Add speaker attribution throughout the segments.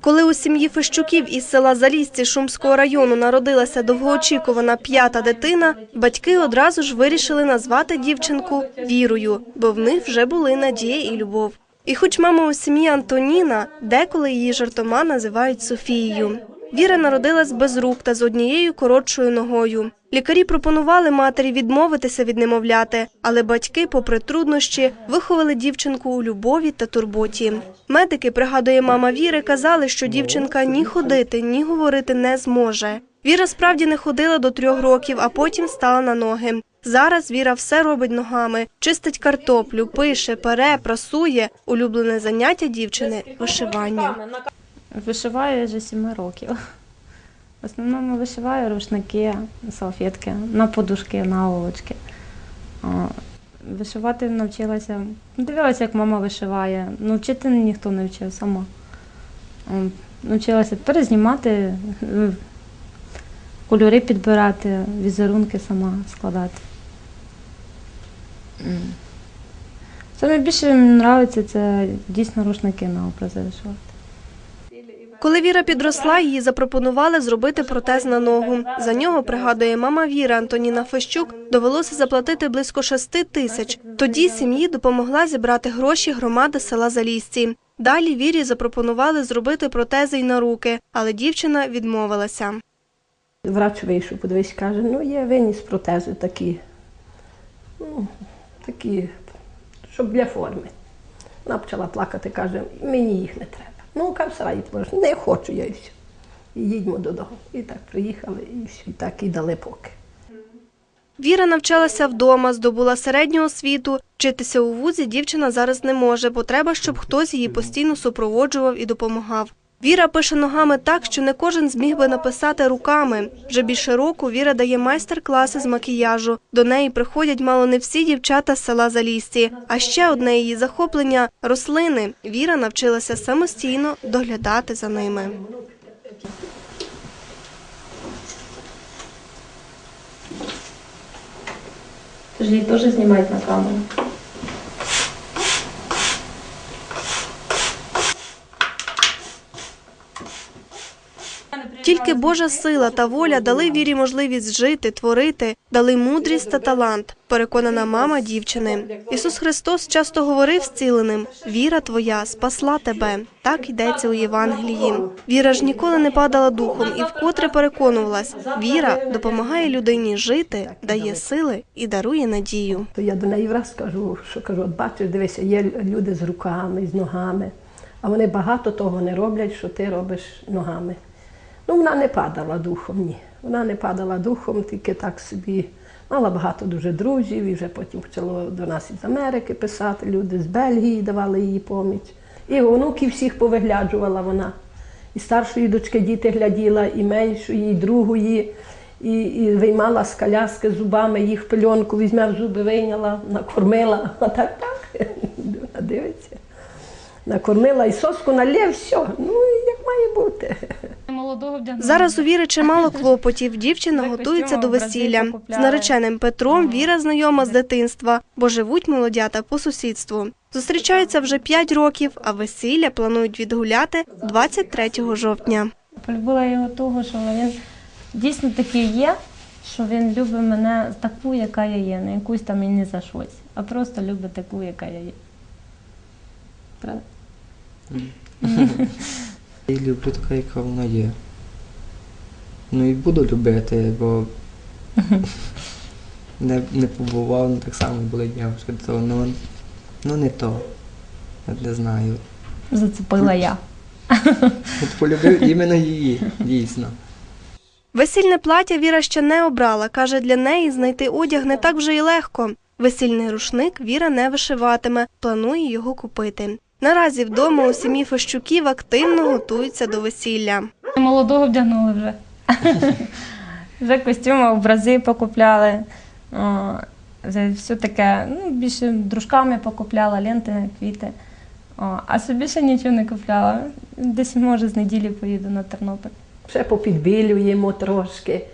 Speaker 1: Коли у сім'ї Фещуків із села Залісці Шумського району народилася довгоочікувана п'ята дитина, батьки одразу ж вирішили назвати дівчинку Вірою, бо в них вже були надія і любов. І хоч мама у сім'ї Антоніна, деколи її жартома називають Софією. Віра народилась без рук та з однією коротшою ногою. Лікарі пропонували матері відмовитися від немовляти, але батьки, попри труднощі, виховали дівчинку у любові та турботі. Медики, пригадує мама Віри, казали, що дівчинка ні ходити, ні говорити не зможе. Віра справді не ходила до трьох років, а потім стала на ноги. Зараз Віра все робить ногами, чистить картоплю, пише, пере, прасує. Улюблене заняття дівчини вишивання.
Speaker 2: Вишиваю вже 7 років. В основному вишиваю рушники, салфетки, на подушки, наволочки. О, Вишивати навчилася. Дивилася, як мама вишиває. Ну, вчити ніхто не вчив сама. Навчилася перезнімати, кольори підбирати, візерунки сама складати. Саме більше мені подобається це дійсно рушники на образи вишивати.
Speaker 1: Коли Віра підросла, їй запропонували зробити протез на ногу. За нього, пригадує мама Віра Антоніна Фещук, довелося заплатити близько шести тисяч. Тоді сім'ї допомогла зібрати гроші громада села Залісці. Далі Вірі запропонували зробити протези й на руки, але дівчина відмовилася.
Speaker 3: Врач вийшов, подивись, каже, ну є виніс протези такі, ну, такі, щоб для форми. Вона почала плакати, каже, мені їх не треба. Ну, положи, не хочу я і все. І їдьмо додому. І так приїхали, і все, і так і дали поки.
Speaker 1: Віра навчалася вдома, здобула середню освіту. Вчитися у вузі дівчина зараз не може, бо треба, щоб хтось її постійно супроводжував і допомагав. Віра пише ногами так, що не кожен зміг би написати руками. Вже більше року Віра дає майстер-класи з макіяжу. До неї приходять мало не всі дівчата з села Залісці. А ще одне її захоплення рослини. Віра навчилася самостійно доглядати за ними.
Speaker 2: Її теж знімають на камеру.
Speaker 1: Тільки Божа сила та воля дали вірі можливість жити, творити, дали мудрість та талант, переконана мама дівчини. Ісус Христос часто говорив зціленим: Віра твоя спасла тебе. Так йдеться у Євангелії. Віра ж ніколи не падала духом і вкотре переконувалась: віра допомагає людині жити, дає сили і дарує надію.
Speaker 3: То я до неї враз кажу, що кажу, от бачиш, дивися, є люди з руками, з ногами, а вони багато того не роблять, що ти робиш ногами. Ну, вона не падала духом, ні. Вона не падала духом, тільки так собі. Мала багато дуже друзів, і вже потім почало до нас із Америки писати, люди з Бельгії давали їй поміч. І онуків всіх повигляджувала вона. І старшої дочки діти гляділа, і меншої, і другої, і, і виймала з коляски зубами, їх пельонку візьме в зуби, вийняла, накормила. А так. Накормила і соску налє, все. Ну, як має бути.
Speaker 1: Зараз у Віри чимало клопотів. Дівчина готується до весілля. З нареченим Петром Віра знайома з дитинства, бо живуть молодята по сусідству. Зустрічаються вже 5 років, а весілля планують відгуляти 23 жовтня.
Speaker 2: Полюбила його того, що він дійсно такий є, що він любить мене таку, яка я є, не якусь там і не за щось, а просто любить таку, яка я є. Правда?
Speaker 4: Я люблю така, яка вона є. Ну і буду любити, бо не, не побував, ну так само були дівчатки, то ну, ну не то. Я не знаю.
Speaker 2: Зацепила я.
Speaker 4: От полюбив іменно її, дійсно.
Speaker 1: Весільне плаття Віра ще не обрала. Каже, для неї знайти одяг не так вже й легко. Весільний рушник Віра не вишиватиме, планує його купити. Наразі вдома у сім'ї Фещуків активно готуються до весілля.
Speaker 2: Молодого вдягнули вже. вже костюми, образи покупляли. Все таке, ну, більше дружками покупляла, ленти, квіти. А собі ще нічого не купляла. Десь, може, з неділі поїду на Тернопіль.
Speaker 3: Ще попідбілюємо трошки.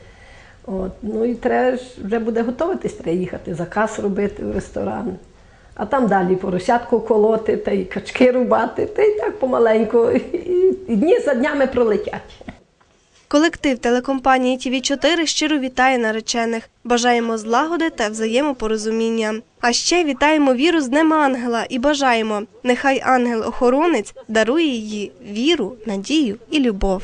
Speaker 3: От. Ну і треба ж вже буде готуватись, треба їхати, заказ робити в ресторан. А там далі поросятку колоти, та й качки рубати, та й так помаленьку. І, дні за днями пролетять.
Speaker 1: Колектив телекомпанії тв 4 щиро вітає наречених. Бажаємо злагоди та взаємопорозуміння. А ще вітаємо віру з Днем Ангела і бажаємо, нехай ангел-охоронець дарує їй віру, надію і любов.